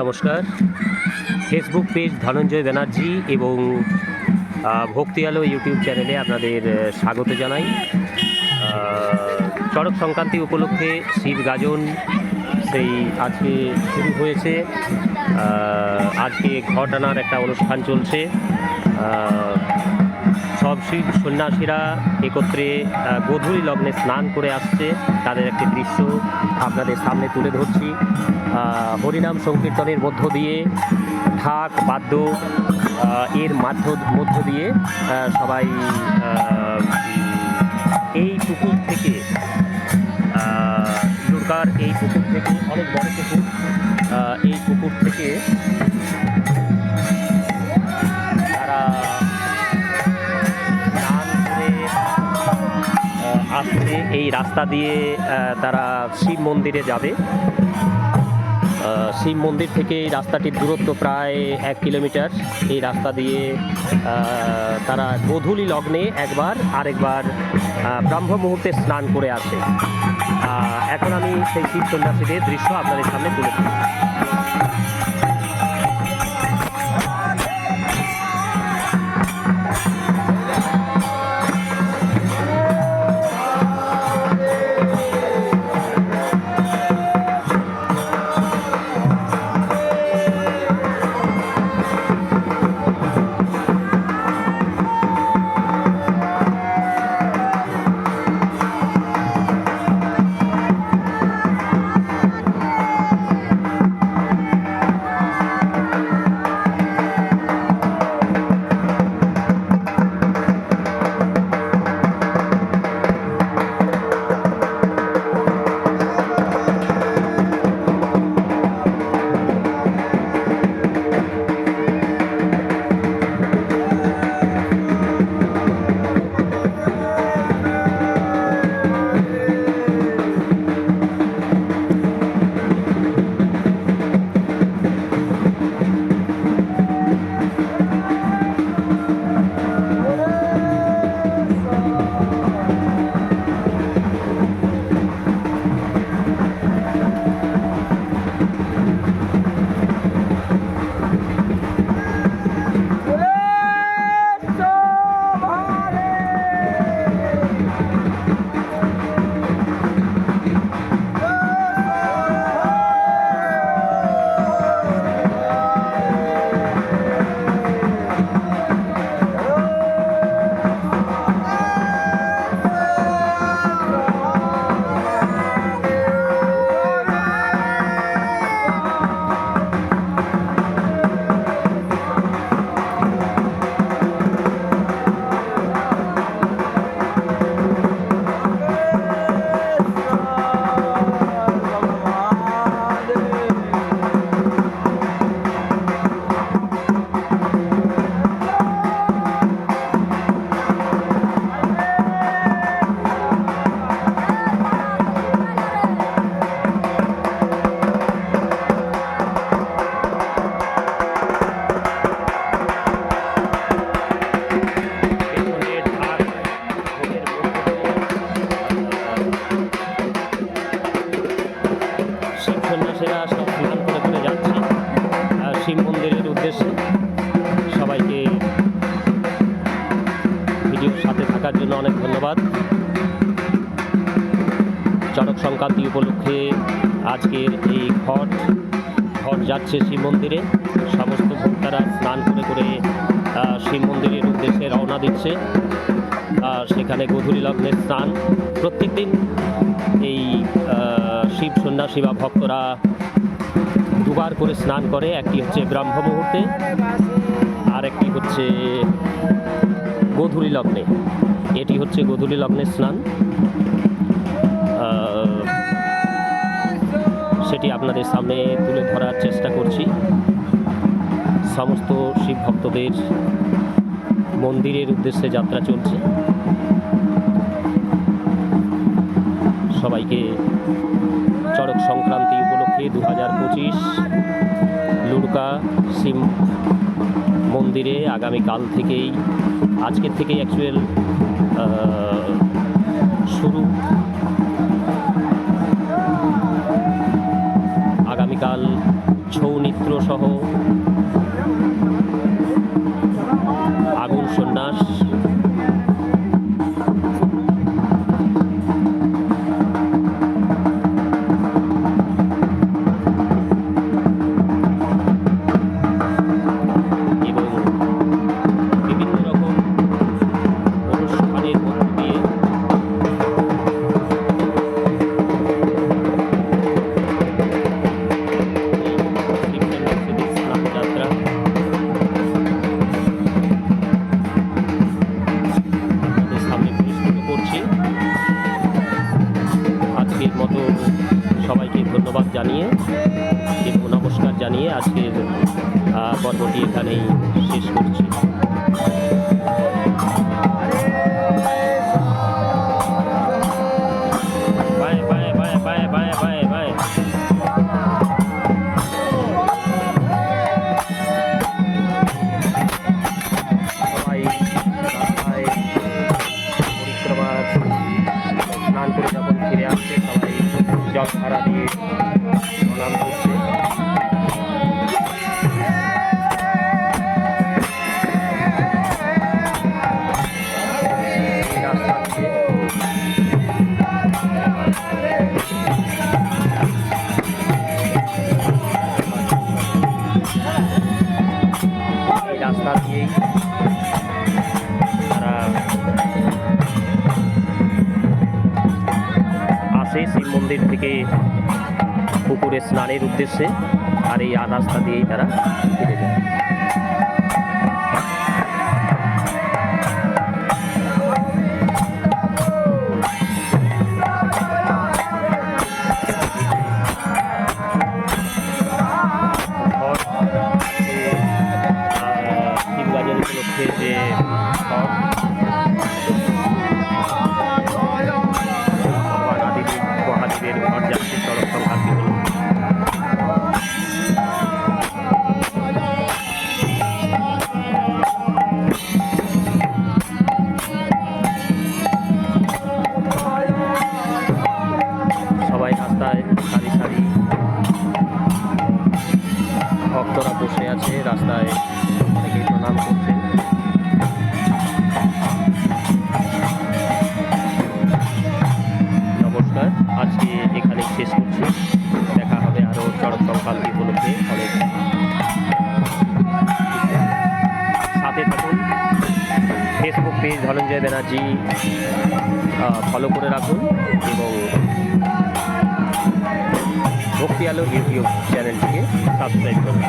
নমস্কার। Facebook page Dhananjay Banerjee এবং ভক্তি আলো ইউটিউব চ্যানেলে আপনাদের স্বাগত জানাই। চড়ক সংক্রান্তি উপলক্ষে শিব গাজন সেই আজকে শুরু হয়েছে। আজকে ঘট আনার একটা অনুষ্ঠান চলছে। সব সন্ন্যাসীরা একত্রে গোধূলি লগ্নে স্নান করে আসছে। তাদের একটি দৃশ্য আপনাদের সামনে তুলে ধরছি। হরিনাম সংকীর্তনের মধ্য দিয়ে ঢাক বাদ্য এর মাধ্য, মধ্য দিয়ে সবাই এই পুকুর থেকে দুর্গার এই পুকুর থেকে, অনেক বড় পুকুর এই পুকুর থেকে এই রাস্তা দিয়ে তারা শিব মন্দিরে যাবে। শিব মন্দির থেকে এই রাস্তাটির দূরত্ব প্রায় এক কিলোমিটার। এই রাস্তা দিয়ে তারা গোধূলি লগ্নে একবার, আরেকবার ব্রাহ্ম মুহূর্তে স্নান করে আসে। এখন আমি সেই শিব সন্ন্যাসীদের দৃশ্য আপনাদের সামনে তুলে ধরছি। আহ, সব স্নান করে করে যাচ্ছে। শিব মন্দিরের উদ্দেশ্যে সবাইকে ভিডিওর সাথে থাকার জন্য অনেক ধন্যবাদ। চড়ক সংক্রান্তি উপলক্ষে আজকের এই ঘট ঘট যাচ্ছে শিব মন্দিরে। সমস্ত ভক্তরা স্নান করে করে শিব মন্দিরের উদ্দেশ্যে রওনা দিচ্ছে। সেখানে গধূলি লগ্নে স্নান। প্রত্যেক দিন এই শিব সন্ন্যাসী বা ভক্তরা দুবার করে স্নান করে। একটি হচ্ছে ব্রাহ্ম মুহূর্তে, আর একটি হচ্ছে গধূলি লগ্নে। এটি হচ্ছে গধূলি লগ্নের স্নান। সেটি আপনাদের সামনে তুলে ধরার চেষ্টা করছি। সমস্ত শিব ভক্তদের মন্দিরের উদ্দেশ্যে যাত্রা চলছে। সবাইকে চড়ক সংক্রান্তি উপলক্ষে দু হাজার পঁচিশ লুড়কা শিব মন্দিরে আগামীকাল থেকেই, আজকের থেকে অ্যাকচুয়াল শুরু। আগামীকাল ছৌ নৃত্য সহ এখানেই শেষ করছি। পরিক্রমা দিয়ে থেকে পুকুরে স্নানের উদ্দেশ্যে আর এই রাস্তা দিয়েই তারা ফিরে যায়। সংক্রান্তি উপলক্ষে অনেক সাথে থাকুন। Facebook page Dhananjay Banerjee follow করে রাখুন এবং ভক্তি আলো ইউটিউব চ্যানেলটিকে সাবস্ক্রাইব করুন।